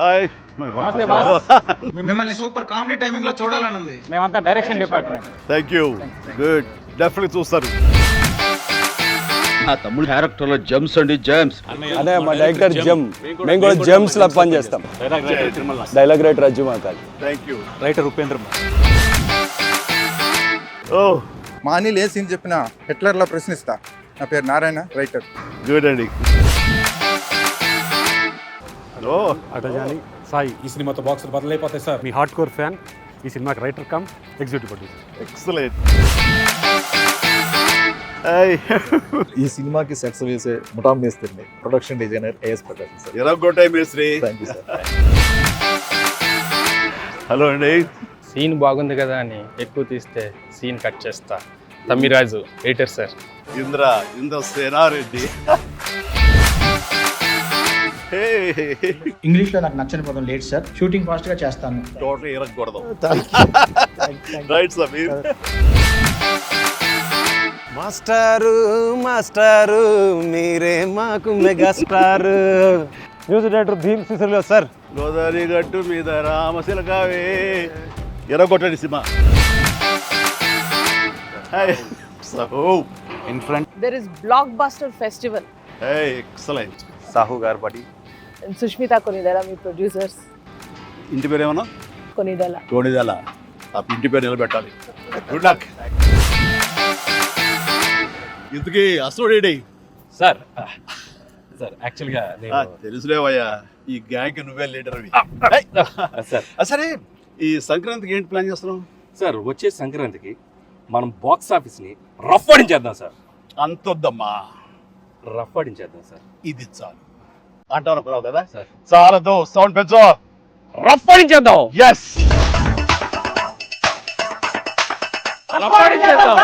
Hi. మిమ్మల్ని super comedy టైమింగ్లో చూడాలని ఉంది మేమంతా direction department. Thank you good definitely చూస్తారు. నా తమ్ముడు క్యారెక్టర్లో జమ్స్ అండి జమ్స్. అదే మా డైరెక్టర్ జమ్. మేము కూడా జమ్స్ లా పని చేస్తాం. డైలాగ్ రైటర్ అజ్జు మాకాలి థ్యాంక్ యూ రైటర్ ఉపేంద్ర ఓ. మా అనిల్ ఏ సీన్ చెప్పినా హిట్లర్లా ప్రశ్నిస్తా. నా పేరు నారాయణ రైటర్. గుడ్ అండి. ఓ అటజాని సాయి ఈ సినిమాతో బాక్సులు బదులైపోతాయి సార్. మీ హార్డ్ కోర్ ఫ్యాన్ ఈ సినిమాకి writer cum executive producer. Excellent. ఈ సినిమాకి సెట్స్ వేసే ముఠా మేస్త్రిని production designer A S Prakasam sir. ఎరగొట్టాయి మేస్త్రి. థ్యాంక్ యూ సార్ హలో అండి. సీన్ బాగుంది కదా అని ఎక్కువ తీస్తే సీన్ కట్ చేస్తా. Tammiraju editor sir. Indra Indra Sena Reddy. ఇంగ్లీష్లో నాకు నచ్చని పదం లేట్ సార్ షూటింగ్ ఫాస్ట్గా చేస్తాను. టోటల్ ఇరగకూడదు. రైట్ సమీర్ మాస్టారు మాస్టారు మీరే మాకు మెగాస్టార్. న్యూస్ డైరెక్టర్ భీమ్ సిసిలో సార్. గోదావరి గట్టు మీద రామశిలకావే ఎరగొట్టండి cinema. Hi so in front There is Blockbuster Festival. Hey excellent Sahu గారు పడి Sushmita Konidala, మీ ప్రొడ్యూసర్స్ ఇంటి పేరు ఏమన్నా? కొనిదల. కోడిదల ఆ ఇంటి పేరు నిలబెట్టాలి. గుడ్ లక్ ఇంతకీ అసలు సార్ సార్ యాక్చువల్గా తెలుసులేవయ్యా ఈ గ్యాంగ్ నువ్వే లీడర్ సార్. సరే ఈ సంక్రాంతికి ఏంటి ప్లాన్ చేస్తున్నావు? సార్ వచ్చే సంక్రాంతికి మనం బాక్స్ ఆఫీస్ని రఫ్ ఆడించేద్దాం సార్. అంతొద్దమ్మా. రఫ్ ఆడించేద్దాం సార్. ఇది చాలు. అంటావు అనుకున్నావు కదా సార్ చాలదు సౌండ్ పెంచు రఫ్ ఆడించేద్దాం ఎస్ రఫ్ ఆడించేద్దాం